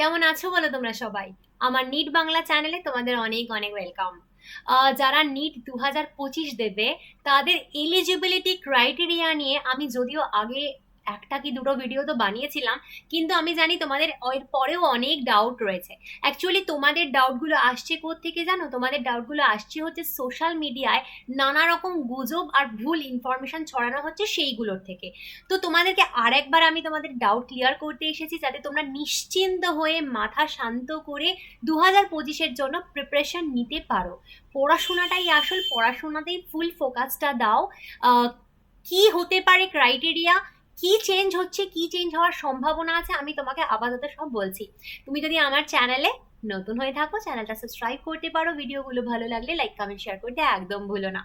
কেমন আছো বলো তোমরা সবাই? আমার নিট বাংলা চ্যানেলে তোমাদের অনেক অনেক ওয়েলকাম যারা নিট দু হাজার পঁচিশ দেবে, তাদের এলিজিবিলিটি ক্রাইটেরিয়া নিয়ে আমি যদিও আগে একটা কি দুটো ভিডিও তো বানিয়েছিলাম, কিন্তু আমি জানি তোমাদের এর পরেও অনেক ডাউট রয়েছে। অ্যাকচুয়ালি তোমাদের ডাউটগুলো আসছে থেকে জানো? তোমাদের ডাউটগুলো আসছে হচ্ছে সোশ্যাল মিডিয়ায় নানা রকম গুজব আর ভুল ইনফরমেশন ছড়ানো হচ্ছে সেইগুলোর থেকে। তো তোমাদেরকে আরেকবার আমি তোমাদের ডাউট ক্লিয়ার করতে এসেছি, যাতে তোমরা নিশ্চিন্ত হয়ে মাথা শান্ত করে দু হাজার পঁচিশের জন্য প্রিপারেশন নিতে পারো। পড়াশোনাটাই আসল, পড়াশোনাতেই ফুল ফোকাসটা দাও। কি হতে পারে ক্রাইটেরিয়া কি চেঞ্জ হচ্ছে, কি চেঞ্জ হওয়ার সম্ভাবনা আছে, আমি তোমাকে আপাতত সব বলছি। তুমি যদি আমার চ্যানেলে নতুন হয়ে থাকো চ্যানেলটা সাবস্ক্রাইব করতে পারো, ভিডিওগুলো ভালো লাগলে লাইক কমেন্ট শেয়ার করতে একদম ভুলো না।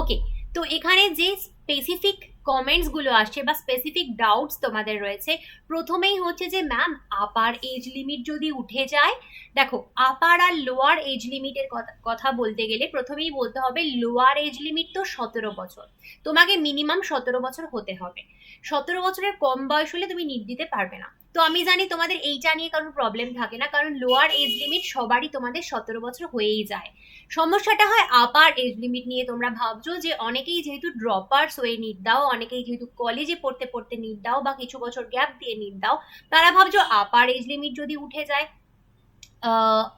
ওকে তো এখানে যে স্পেসিফিক কমেন্টসগুলো আসছে বা স্পেসিফিক ডাউটস তোমাদের রয়েছে, প্রথমেই হচ্ছে যে ম্যাম আপার এজ লিমিট যদি উঠে যায়, দেখো আপার আর লোয়ার এজ লিমিটের কথা বলতে গেলে প্রথমেই বলতে হবে লোয়ার এজ লিমিট তো সতেরো বছর। তোমাকে মিনিমাম সতেরো বছর হতে হবে। সতেরো বছরের কম বয়স হলে তুমি নিট দিতে পারবে না। তো আমি জানি তোমাদের এইটা নিয়ে কারোর প্রবলেম থাকে না, কারণ লোয়ার এজ লিমিট সবারই তোমাদের সতেরো বছর হয়েই যায়। সমস্যাটা হয় আপার এজ লিমিট নিয়ে তোমরা ভাবছ যে অনেকেই যেহেতু ড্রপার্স হয়ে নিট দাও, অনেকেই যেহেতু কলেজে পড়তে পড়তে নিট দাও বা কিছু বছর গ্যাপ দিয়ে নিট দাও, তারা ভাবছ আপার এজ লিমিট যদি উঠে যায়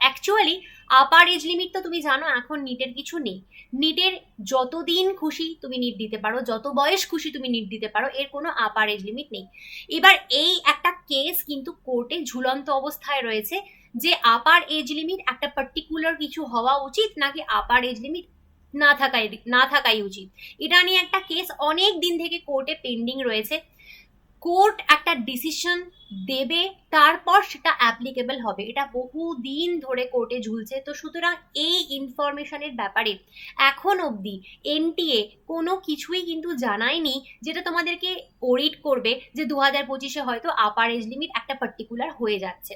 অ্যাকচুয়ালি আপার এজ লিমিট তো তুমি জানো, এখন নিটের কিছু নেই। নিটের যতদিন খুশি তুমি নিট দিতে পারো, যত বয়স খুশি তুমি নিট দিতে পারো, এর কোনো আপার এজ লিমিট নেই। এবার এই একটা কেস কিন্তু কোর্টে ঝুলন্ত অবস্থায় রয়েছে যে আপার এজ লিমিট একটা পার্টিকুলার কিছু হওয়া উচিত নাকি আপার এজ লিমিট না থাকাই না থাকাই উচিত। এটা নিয়ে একটা কেস অনেক দিন থেকে কোর্টে পেন্ডিং রয়েছে। কোর্ট একটা ডিসিশন দেবে, তারপর সেটা অ্যাপ্লিকেবল হবে। এটা বহু দিন ধরে কোর্টে ঝুলছে। তো সুতরাং এই ইনফরমেশনের ব্যাপারে এখন অবধি এনটিএ কোনো কিছুই কিন্তু জানায়নি যেটা তোমাদেরকে ওরিট করবে যে দু হাজার পঁচিশে হয়তো আপার এজ লিমিট একটা পার্টিকুলার হয়ে যাচ্ছে।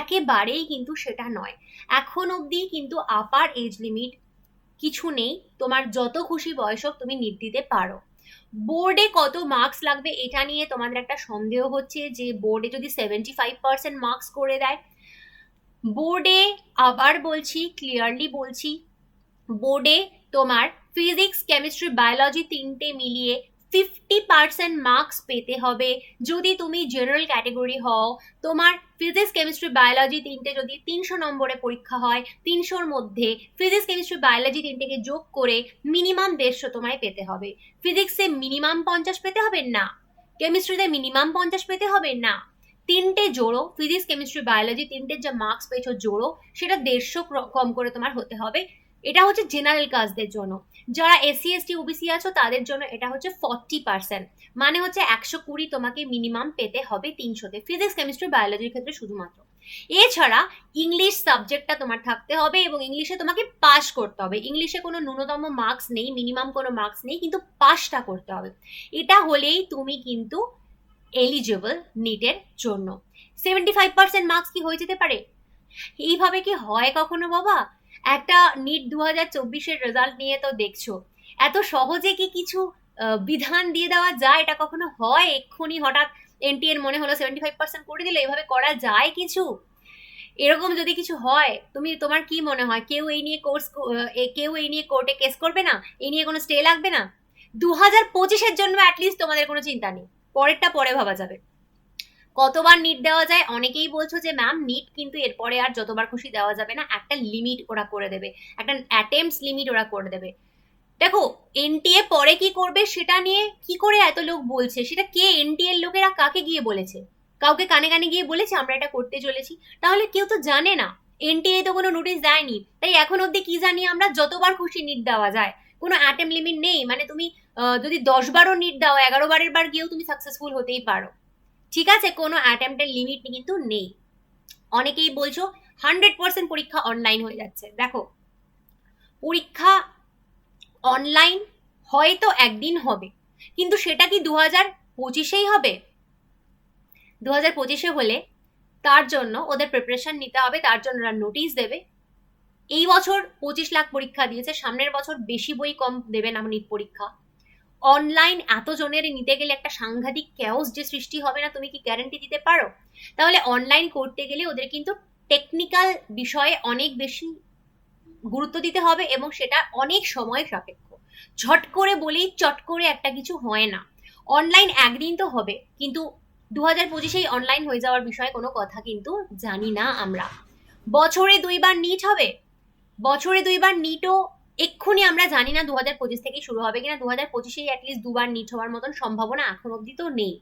একেবারেই কিন্তু সেটা নয়। এখন অবধি কিন্তু আপার এজ লিমিট কিছু নেই। তোমার যত খুশি বয়স হোক তুমি নিট দিতে পারো। বোর্ডে কত মার্কস লাগবে এটা নিয়ে তোমাদের একটা সন্দেহ হচ্ছে যে বোর্ডে যদি সেভেন্টি ফাইভ পার্সেন্ট মার্কস করে দেয়। বোর্ডে আবার বলছি ক্লিয়ারলি বলছি বোর্ডে তোমার ফিজিক্স কেমিস্ট্রি বায়োলজি তিনটে মিলিয়ে ফিফটি পার্সেন্ট মার্কস পেতে হবে। যদি তুমি জেনারেল ক্যাটেগরি হও, তোমার ফিজিক্স কেমিস্ট্রি বায়োলজি তিনটে যদি তিনশো নম্বরে পরীক্ষা হয়, তিনশোর মধ্যে ফিজিক্স কেমিস্ট্রি বায়োলজি তিনটেকে যোগ করে মিনিমাম দেড়শো তোমায় পেতে হবে। ফিজিক্সে মিনিমাম পঞ্চাশ পেতে হবে না? কেমিস্ট্রিতে মিনিমাম পঞ্চাশ পেতে হবে না? তিনটে জোড়ো ফিজিক্স কেমিস্ট্রি বায়োলজি তিনটের যা মার্কস পেয়েছ জোড়ো, সেটা দেড়শো কম করে তোমার হতে হবে। এটা হচ্ছে জেনারেল কাজদের জন্য। যারা এসসি এসটি ওবিসি আছো, তাদের জন্য এটা হচ্ছে ফর্টি পার্সেন্ট মানে হচ্ছে একশো কুড়ি তোমাকে মিনিমাম পেতে হবে তিনশোতে। ফিজিক্স কেমিস্ট্রি বায়োলজির ক্ষেত্রে শুধুমাত্র। এছাড়া ইংলিশ সাবজেক্টটা তোমার থাকতে হবে এবং ইংলিশে তোমাকে পাস করতে হবে। ইংলিশে কোনো ন্যূনতম মার্কস নেই মিনিমাম কোনো মার্কস নেই, কিন্তু পাসটা করতে হবে। এটা হলেই তুমি কিন্তু এলিজিবল নিটের জন্য। সেভেন্টি ফাইভ পার্সেন্ট মার্কস কি হয়ে যেতে পারে? এইভাবে কি হয় কখনো বাবা? একটা নিট দু হাজার চব্বিশের রেজাল্ট নিয়ে তো দেখছ। এত সহজে কি কিছু বিধান দিয়ে দেওয়া যায়? এটা কখনো হয়? এক্ষুনি হঠাৎ এনটি এর মনে হলো সেভেন্টি ফাইভ পার্সেন্ট করে দিলে এভাবে করা যায় কিছু? এরকম যদি কিছু হয়, তুমি, তোমার কি মনে হয়? কেউ এই নিয়ে কোর্স কেউ এই নিয়ে কোর্টে কেস করবে না? এই নিয়ে কোনো স্টে লাগবে না? দু হাজার পঁচিশের জন্য অ্যাটলিস্ট তোমাদের কোনো চিন্তা নেই। পরেরটা পরে ভাবা যাবে। কতবার নিট দেওয়া যায়? অনেকেই বলছো যে, ম্যাম নিট কিন্তু এরপরে আর যতবার খুশি দেওয়া যাবে না। একটা লিমিট ওরা করে দেবে। একটা অ্যাটেম্পস লিমিট ওরা করে দেবে। দেখো এনটিএ পরে কি করবে সেটা নিয়ে কি করে এত লোক বলছে? সেটা কে এনটিএর লোকেরা কাকে গিয়ে বলেছে? কাউকে কানে কানে গিয়ে বলেছে, আমরা এটা করতে চলেছি। তাহলে কেউ তো জানে না। এনটিএ তো কোনো নোটিশ দেয়নি। তাই এখন অবধি কি জানি আমরা যতবার খুশি নিট দেওয়া যায়। কোনো অ্যাটেম লিমিট নেই। মানে তুমি যদি দশ বারও নিট দাও, এগারো বারের বার গিয়েও তুমি সাকসেসফুল হতেই পারো। ঠিক আছে, কোনো অ্যাটেম্পটের লিমিট কিন্তু নেই। অনেকেই বলছো হান্ড্রেড পার্সেন্ট পরীক্ষা অনলাইন হয়ে যাচ্ছে। দেখো, পরীক্ষা অনলাইন হয়তো একদিন হবে, কিন্তু সেটা কি দু হাজার পঁচিশেই হবে? দু হাজার পঁচিশে হলে তার জন্য ওদের প্রিপারেশন নিতে হবে, তার জন্য ওরা নোটিশ দেবে। এই বছর পঁচিশ লাখ পরীক্ষা দিয়েছে, সামনের বছর বেশি বই কম দেবে না নিট পরীক্ষা। অনলাইন এত জনের নিতে গেলে একটা সাংঘাতিক ক্যাওস যে সৃষ্টি হবে না, তুমি কি গ্যারান্টি দিতে পারো? তাহলে অনলাইন করতে গেলে ওদের কিন্তু টেকনিক্যাল বিষয়ে অনেক বেশি গুরুত্ব দিতে হবে এবং সেটা অনেক সময় সাপেক্ষ। ঝট করে বলেই চট করে একটা কিছু হয় না। অনলাইন একদিন তো হবে, কিন্তু দু হাজার পঁচিশেই অনলাইন হয়ে যাওয়ার বিষয়ে কোনো কথা কিন্তু জানি না আমরা। বছরে দুইবার নিট হবে? বছরে দুইবার নিটও এক্ষুনি আমরা জানি না দু হাজার পঁচিশ থেকেই শুরু হবে কিনা দু হাজার পঁচিশেই অ্যাটলিস্ট দুবার নিট হওয়ার মতন সম্ভাবনা এখন অবধি তো নেই।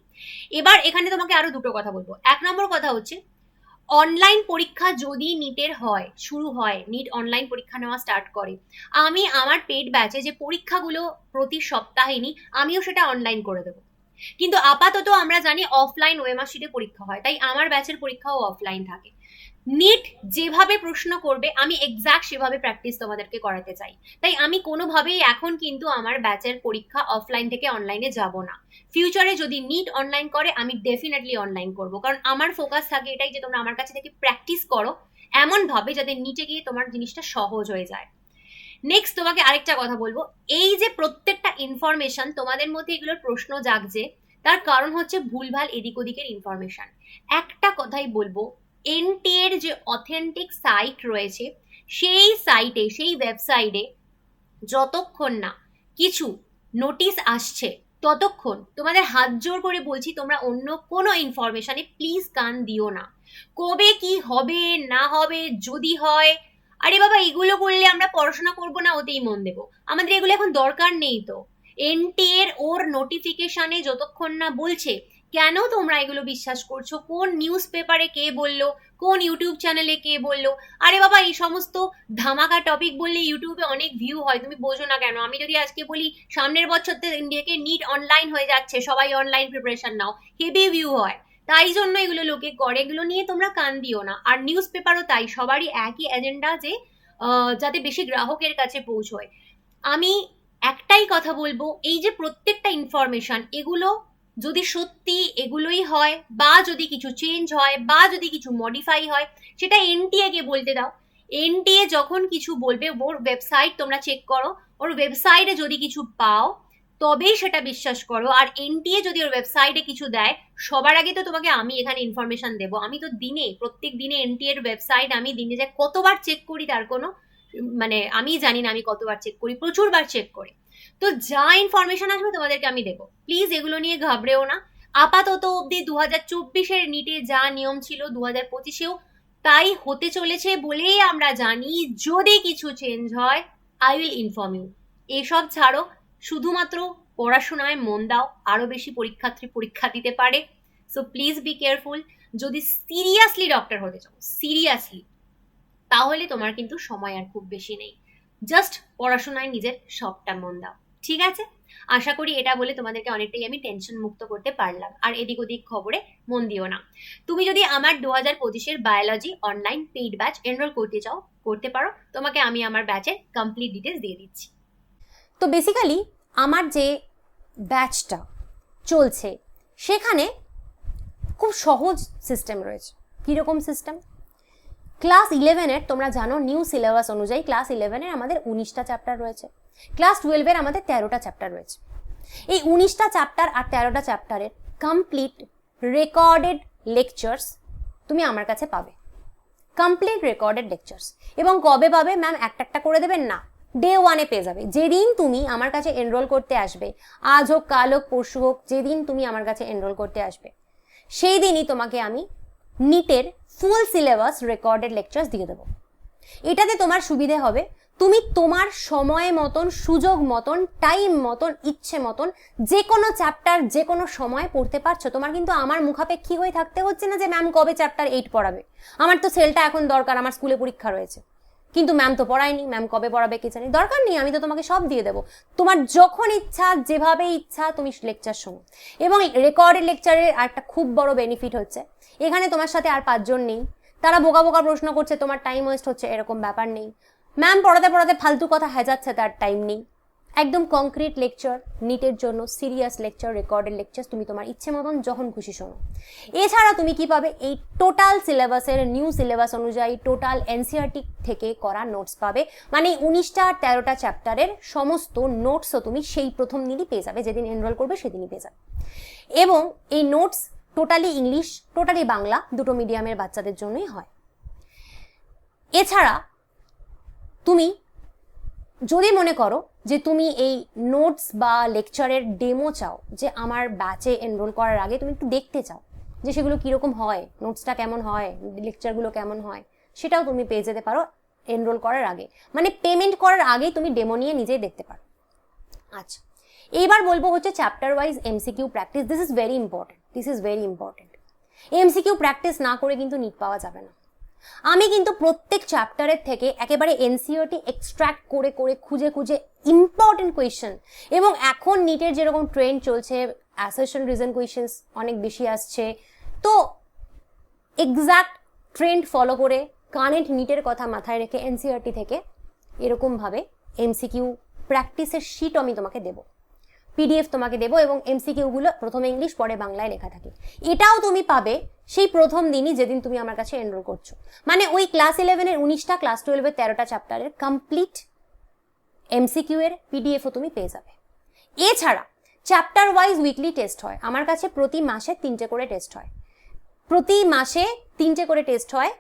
এবার এখানে তোমাকে আরও দুটো কথা বলব। এক নম্বর কথা হচ্ছে অনলাইন পরীক্ষা যদি নিটের হয়, শুরু হয় নিট অনলাইন পরীক্ষা নেওয়া স্টার্ট করে, আমি আমার পেড ব্যাচে যে পরীক্ষাগুলো প্রতি সপ্তাহে নিই, আমিও সেটা অনলাইন করে দেবো। কিন্তু আপাতত আমরা জানি অফলাইন ওয়েমার্কশিটে পরীক্ষা হয়, তাই আমার ব্যাচের পরীক্ষাও অফলাইন থাকে। নিট যেভাবে প্রশ্ন করবে, আমি এক্সাক্ট সেভাবে প্র্যাকটিস তোমাদেরকে করাতে চাই। তাই আমি কোনোভাবেই এখন কিন্তু আমার ব্যাচের পরীক্ষা অফলাইন থেকে অনলাইনে যাব না। ফিউচারে যদি নিট অনলাইন করে, আমি ডেফিনেটলি অনলাইন করব। কারণ আমার ফোকাস থাকে এটাই যে তোমরা আমার কাছে থেকে প্র্যাকটিস করো এমন ভাবে যাতে নিটে গিয়ে তোমার জিনিসটা সহজ হয়ে যায়। নেক্সট তোমাকে আরেকটা কথা বলব। এই যে প্রত্যেকটা ইনফরমেশন তোমাদের মধ্যে এগুলোর প্রশ্ন জাগছে, তার কারণ হচ্ছে ভুলভাল এদিক ওদিকের ইনফরমেশন একটা কথাই বলব এনটি এর যে অথেন্টিক সাইট রয়েছে, সেই সাইটে সেই ওয়েবসাইটে যতক্ষণ না কিছু নোটিশ আসছে, ততক্ষণ তোমাদের হাত জোর করে বলছি তোমরা অন্য কোনো ইনফরমেশনে প্লিজ কান দিও না। কবে কি হবে, না হবে, যদি হয়, আরে বাবা, এগুলো করলে আমরা পড়াশোনা করব না, ওতেই মন দেবো। আমাদের এগুলো এখন দরকার নেই তো। এনটি এর ওর নোটিফিকেশানে যতক্ষণ না বলছে কেন তোমরা এগুলো বিশ্বাস করছ? কোন নিউজ পেপারে কে বলল? কোন ইউটিউব চ্যানেলে কে বলল? আরে বাবা, এই সমস্ত ধামাকা টপিক বললে ইউটিউবে অনেক ভিউ হয়, তুমি বোঝো না কেন? আমি যদি আজকে বলি, সামনের বছর থেকে নিট অনলাইন হয়ে যাচ্ছে, সবাই অনলাইন প্রিপারেশন নাও হেভি ভিউ হয়। তাই জন্য এগুলো লোকে করে, এগুলো নিয়ে তোমরা কান দিও না। আর নিউজ পেপারও তাই, সবারই একই এজেন্ডা যে যাতে বেশি গ্রাহকের কাছে পৌঁছয়। আমি একটাই কথা বলব, এই যে প্রত্যেকটা ইনফরমেশন এগুলো যদি সত্যি এগুলোই হয় বা যদি কিছু চেঞ্জ হয় বা যদি কিছু মডিফাই হয়, সেটা এনটিএ কে বলতে দাও। এনটিএ যখন কিছু বলবে, ওর ওয়েবসাইট তোমরা চেক করো। ওর ওয়েবসাইটে যদি কিছু পাও, তবেই সেটা বিশ্বাস করো। আর এনটিএ যদি ওর ওয়েবসাইটে কিছু দেয়, সবার আগে তো তোমাকে আমি এখানে ইনফরমেশন দেবো। আমি তো দিনে, প্রত্যেক দিনে এনটিএর ওয়েবসাইট আমি দিনে যে কতবার চেক করি তার কোনো মানে আমি জানি না আমি কতবার চেক করি, প্রচুরবার চেক করি। তো যা ইনফরমেশন আসবে তোমাদেরকে আমি দেবো। প্লিজ এগুলো নিয়ে ঘাবড়েও না। আপাতত অবধি দু হাজার চব্বিশের নিটে যা নিয়ম ছিল দু হাজার পঁচিশেও তাই হতে চলেছে বলেই আমরা জানি। যদি কিছু চেঞ্জ হয় আই উইল ইনফর্ম ইউ এসব ছাড়ো, শুধুমাত্র পড়াশোনায় মন দাও। আরও বেশি পরীক্ষার্থী পরীক্ষা দিতে পারে। সো প্লিজ বি কেয়ারফুল যদি সিরিয়াসলি ডক্টর হতে চাও সিরিয়াসলি তাহলে তোমার কিন্তু সময় আর খুব বেশি নেই। জাস্ট পড়াশোনায় নিজের সবটা মন দাও, ঠিক আছে? আশা করি এটা বলে তোমাদেরকে অনেকটাই আমি টেনশন মুক্ত করতে পারলাম। আর এদিক ওদিক খবরে মন দিও না। তুমি যদি আমার দু হাজার পঁচিশের biology online paid batch enrol করতে চাও, করতে পারো। তোমাকে আমি আমার ব্যাচের কমপ্লিট ডিটেলস দিয়ে দিচ্ছি। তো বেসিক্যালি আমার যে ব্যাচটা চলছে, সেখানে খুব সহজ সিস্টেম রয়েছে। কীরকম সিস্টেম ক্লাস ইলেভেনের তোমরা জানো নিউ সিলেবাস অনুযায়ী ক্লাস ইলেভেনের আমাদের উনিশটা চ্যাপ্টার রয়েছে। ক্লাস টুয়েলভের আমাদের তেরোটা চ্যাপ্টার রয়েছে। এই উনিশটা চ্যাপ্টার আর তেরোটা চ্যাপ্টারের কমপ্লিট রেকর্ডেড লেকচার্স তুমি আমার কাছে পাবে। কমপ্লিট রেকর্ডেড লেকচার্স এবং কবে পাবে ম্যাম একটা একটা করে দেবেন না। ডে ওয়ানে পেয়ে যাবে। যেদিন তুমি আমার কাছে এনরোল করতে আসবে, আজ হোক, কাল হোক, পরশু হোক, যেদিন তুমি আমার কাছে এনরোল করতে আসবে সেই দিনই তোমাকে আমি নিটের ফুল সিলেবাস রেকর্ডেড লেকচার্স দিয়ে দেবো। এটাতে তোমার সুবিধে হবে, তুমি তোমার সময় মতন, সুযোগ মতন টাইম মতন, ইচ্ছে মতন যে কোনো চ্যাপ্টার যে কোনো সময় পড়তে পারছ। তোমার কিন্তু আমার মুখাপেক্ষী হয়ে থাকতে হচ্ছে না যে ম্যাম কবে চ্যাপ্টার এইট পড়াবে। আমার তো সেলটা এখন দরকার, আমার স্কুলে পরীক্ষা রয়েছে। কিন্তু ম্যাম তো পড়ায়নি ম্যাম কবে পড়াবে কে জানি, দরকার নেই, আমি তো তোমাকে সব দিয়ে দেবো। তোমার যখন ইচ্ছা, যেভাবে ইচ্ছা, তুমি লেকচার শোনো। এবং রেকর্ডের লেকচারের একটা খুব বড় বেনিফিট হচ্ছে, এখানে তোমার সাথে আর পাঁচজন নেই। তারা বোকা বোকা প্রশ্ন করছে, তোমার টাইম ওয়েস্ট হচ্ছে, এরকম ব্যাপার নেই। ম্যাম পড়াতে পড়াতে ফালতু কথা হেজাচ্ছে তার টাইম নেই। একদম কংক্রিট লেকচার নিটের জন্য সিরিয়াস লেকচার রেকর্ডেড লেকচার তুমি তোমার ইচ্ছে মতন যখন খুশি শোনো। এছাড়া তুমি কি পাবে? এই টোটাল সিলেবাসের নিউ সিলেবাস অনুযায়ী টোটাল এনসিআরটি থেকে করা নোটস পাবে। মানে উনিশটা আর তেরোটা চ্যাপ্টারের সমস্ত নোটসও তুমি সেই প্রথম দিনই পেয়ে যাবে, যেদিন এনরোল করবে সেদিনই পেয়ে যাবে। এবং এই notes totally English totally Bangla দুটো মিডিয়ামের বাচ্চাদের জন্যই হয়। এছাড়া তুমি যদি মনে করো যে তুমি এই নোটস বা লেকচারের ডেমো চাও, যে আমার ব্যাচে এনরোল করার আগে তুমি একটু দেখতে চাও যে সেগুলো কীরকম হয় নোটসটা কেমন হয় লেকচারগুলো কেমন হয়, সেটাও তুমি পেয়ে যেতে পারো এনরোল করার আগে। মানে পেমেন্ট করার আগেই তুমি ডেমো নিয়ে নিজেই দেখতে পারো। আচ্ছা এইবার বলব হচ্ছে chapter wise MCQ practice this is very important this is very important MCQ practice না করে কিন্তু নিট পাওয়া যাবে না। আমি কিন্তু প্রত্যেক চ্যাপ্টারের থেকে একেবারে এনসিওটি এক্সট্র্যাক্ট করে করে, খুঁজে খুঁজে ইম্পর্টেন্ট কোয়েশ্চেন এবং এখন নিটের যেরকম ট্রেন্ড চলছে অ্যাসেশন রিজন কোয়েশ্চেন্স অনেক বেশি আসছে। তো এক্সাক্ট ট্রেন্ড ফলো করে কারেন্ট নিটের কথা মাথায় রেখে এনসিআরটি থেকে এরকমভাবে এমসিকিউ প্র্যাকটিসের শিট আমি তোমাকে দেবো। পিডিএফ তোমাকে দেবো এবং এমসিকিউগুলো প্রথমে ইংলিশ পরে বাংলায় লেখা থাকে। এটাও তুমি পাবে সেই প্রথম দিনই যেদিন তুমি আমার কাছে এনরোল করছ। মানে ওই ক্লাস ইলেভেনের উনিশটা ক্লাস টুয়েলভের তেরোটা চ্যাপ্টারের কমপ্লিট এমসিকিউ এর পিডিএফও তুমি পেয়ে যাবে। এছাড়া চ্যাপ্টার ওয়াইজ উইকলি টেস্ট হয়। আমার কাছে প্রতি মাসে তিনটে করে টেস্ট হয়। প্রতি মাসে তিনটে করে টেস্ট হয়।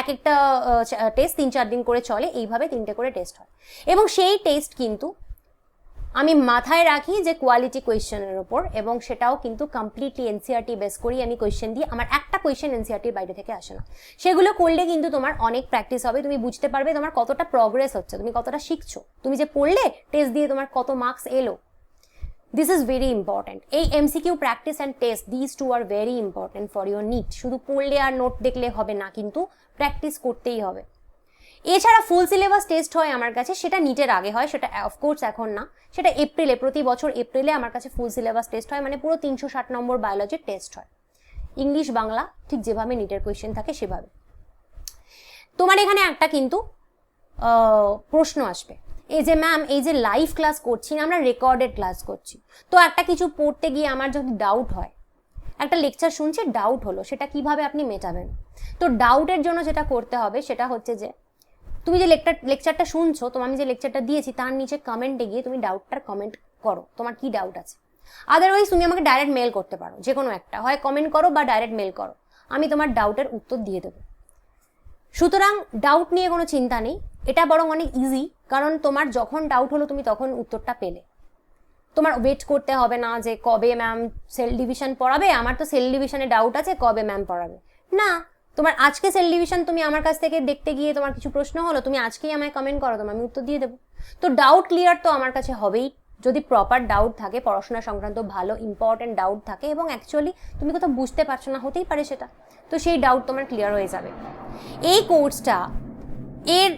এক একটা টেস্ট তিন চার দিন করে চলে। এইভাবে তিনটে করে টেস্ট হয়। এবং সেই টেস্ট কিন্তু আমি মাথায় রাখি যে কোয়ালিটি কোয়েশ্চেনের ওপর এবং সেটাও কিন্তু কমপ্লিটলি এনসিআরটি বেস করি আমি কোয়েশ্চেন দিই। আমার একটা কোয়েশ্চেন এনসিআরটির বাইরে থেকে আসে না। সেগুলো করলে কিন্তু তোমার অনেক প্র্যাকটিস হবে। তুমি বুঝতে পারবে তোমার কতটা প্রগ্রেস হচ্ছে, তুমি কতটা শিখছো। তুমি যে পড়লে টেস্ট দিয়ে তোমার কত মার্কস এলো। দিস ইজ ভেরি ইম্পর্ট্যান্ট এই MCQ practice and test this two are very important for your NEET শুধু পড়লে আর নোট দেখলে হবে না, কিন্তু প্র্যাকটিস করতেই হবে। এছাড়া ফুল সিলেবাস টেস্ট হয় আমার কাছে, সেটা নিটের আগে হয়, সেটা অফকোর্স এখন না। সেটা এপ্রিলে প্রতি বছর এপ্রিলে আমার কাছে ফুল সিলেবাস টেস্ট হয় মানে পুরো তিনশো ষাট নম্বর বায়োলজির টেস্ট হয়। ইংলিশ বাংলা, ঠিক যেভাবে নিটের কোয়েশ্চেন থাকে, সেভাবে। তোমার এখানে একটা কিন্তু প্রশ্ন আসবে। এই যে ম্যাম এই যে লাইভ ক্লাস করছি না, আমরা রেকর্ডেড ক্লাস করছি। তো একটা কিছু পড়তে গিয়ে আমার যদি ডাউট হয়, একটা লেকচার শুনছি ডাউট হলো, সেটা কীভাবে আপনি মেটাবেন? তো ডাউটের জন্য যেটা করতে হবে, সেটা হচ্ছে যে তুমি যে লেকচার লেকচারটা শুনছো, তো আমি যে লেকচারটা দিয়েছি, তার নিচে কমেন্টে গিয়ে তুমি ডাউটটার কমেন্ট করো। তোমার কি ডাউট আছে? আদারওয়াইজ তুমি আমাকে ডাইরেক্ট মেল করতে পারো, যে কোনো একটা। হয় কমেন্ট করো বা ডাইরেক্ট মেল করো। আমি তোমার ডাউটের উত্তর দিয়ে দেবো। সুতরাং ডাউট নিয়ে কোনো চিন্তা নেই। এটা বরং অনেক ইজি কারণ তোমার যখন ডাউট হলো, তুমি তখন উত্তরটা পেলে। তোমার ওয়েট করতে হবে না যে কবে ম্যাম সেল ডিভিশন পড়াবে। আমার তো সেল ডিভিশনে ডাউট আছে, কবে ম্যাম পড়াবে। না তোমার আজকে সেল ডিভিশন তুমি আমার কাছ থেকে দেখতে গিয়ে তোমার কিছু প্রশ্ন হলো, তুমি আজকেই আমায় কমেন্ট করো তোমার আমি উত্তর দিয়ে দেবো। তো ডাউট ক্লিয়ার তো আমার কাছে হবেই। যদি প্রপার ডাউট থাকে, পড়াশোনা সংক্রান্ত ভালো ইম্পর্টেন্ট ডাউট থাকে এবং অ্যাকচুয়ালি তুমি কোথাও বুঝতে পারছ না, হতেই পারে সেটা। তো সেই ডাউট তোমার ক্লিয়ার হয়ে যাবে। এই কোর্সটা এর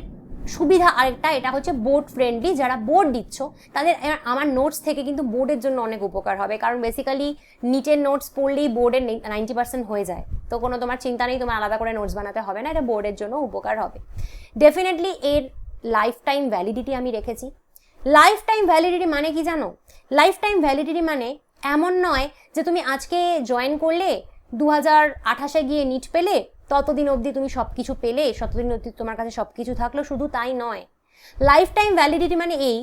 সুবিধা আরেকটা, এটা হচ্ছে বোর্ড ফ্রেন্ডলি যারা বোর্ড দিচ্ছ, তাদের আমার নোটস থেকে কিন্তু বোর্ডের জন্য অনেক উপকার হবে। কারণ বেসিক্যালি নিটের নোটস পড়লেই বোর্ডের নাইনটি পার্সেন্ট হয়ে যায়। তো কোনো তোমার চিন্তা নেই, তোমার আলাদা করে নোটস বানাতে হবে না, এটা বোর্ডের জন্য উপকার হবে। ডেফিনেটলি এর লাইফ টাইম ভ্যালিডিটি আমি রেখেছি। লাইফ টাইম ভ্যালিডিটি মানে কি জানো? লাইফ টাইম ভ্যালিডিটি মানে এমন নয় যে তুমি আজকে জয়েন করলে দু হাজার আঠাশে গিয়ে নিট পেলে ততদিন অবধি তুমি সব কিছু পেলে, ততদিন অবধি তোমার কাছে সব কিছু থাকল, শুধু তাই নয়। লাইফ টাইম ভ্যালিডিটি মানে এই,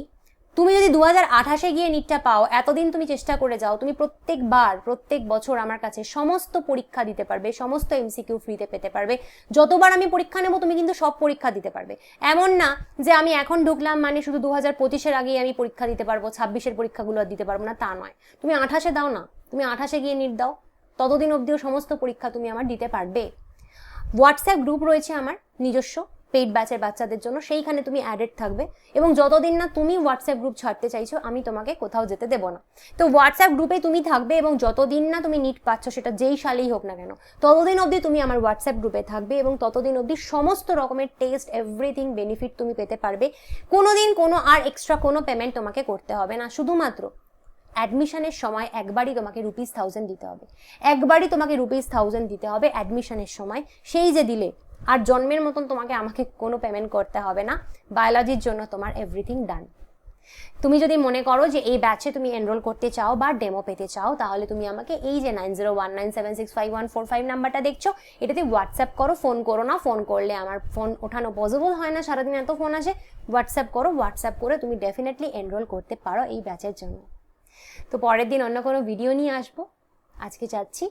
তুমি যদি দু হাজার আঠাশে গিয়ে নিটটা পাও, এতদিন তুমি চেষ্টা করে যাও, তুমি প্রত্যেকবার, প্রত্যেক বছর আমার কাছে সমস্ত পরীক্ষা দিতে পারবে, সমস্ত এমসিকিউ ফ্রিতে পেতে পারবে। যতবার আমি পরীক্ষা নেব, তুমি কিন্তু সব পরীক্ষা দিতে পারবে। এমন না যে আমি এখন ঢুকলাম মানে শুধু দু হাজার পঁচিশের আগেই আমি পরীক্ষা দিতে পারব, ছাব্বিশের পরীক্ষাগুলো আর দিতে পারব না, তা নয়। তুমি আঠাশে দাও না, তুমি আঠাশে গিয়ে নিট দাও, ততদিন অবধিও সমস্ত পরীক্ষা তুমি আমার দিতে পারবে। হোয়াটসঅ্যাপ গ্রুপ রয়েছে আমার, নিজস্ব পেইড ব্যাচের বাচ্চাদের জন্য, সেইখানে তুমি অ্যাডেড থাকবে। এবং যতদিন না তুমি হোয়াটসঅ্যাপ গ্রুপ ছাড়তে চাইছো, আমি তোমাকে কোথাও যেতে দেবো না। তো হোয়াটসঅ্যাপ গ্রুপে তুমি থাকবে এবং যতদিন না তুমি নিট পাচ্ছ, সেটা যেই সালেই হোক না কেন, ততদিন অবধি তুমি আমার হোয়াটসঅ্যাপ গ্রুপে থাকবে এবং ততদিন অবধি সমস্ত রকমের টেস্ট এভরিথিং বেনিফিট তুমি পেতে পারবে। কোনো দিন কোনো আর এক্সট্রা কোনো পেমেন্ট তোমাকে করতে হবে না। শুধুমাত্র অ্যাডমিশনের সময় একবারই তোমাকে রুপিস থাউজেন্ড দিতে হবে। একবারই তোমাকে রুপিস থাউজেন্ড দিতে হবে অ্যাডমিশনের সময়। সেই যে দিলে, আর জন্মের মতন তোমাকে আমাকে কোনো পেমেন্ট করতে হবে না। বায়োলজির জন্য তোমার এভরিথিং ডান তুমি যদি মনে করো যে এই ব্যাচে তুমি এনরোল করতে চাও বা ডেমো পেতে চাও, তাহলে তুমি আমাকে এই যে nine zero one nine seven six five one four five নাম্বারটা দেখছ, এটাতে হোয়াটসঅ্যাপ করো ফোন করো না ফোন করলে আমার ফোন ওঠানো পসিবল হয় না, সারাদিন এত ফোন আসে। হোয়াটসঅ্যাপ করো হোয়াটসঅ্যাপ করে তুমি ডেফিনেটলি এনরোল করতে পারো এই ব্যাচের জন্য। তো পরের দিন অন্য কোনো ভিডিও নিয়ে আসব। আজকে যাচ্ছি।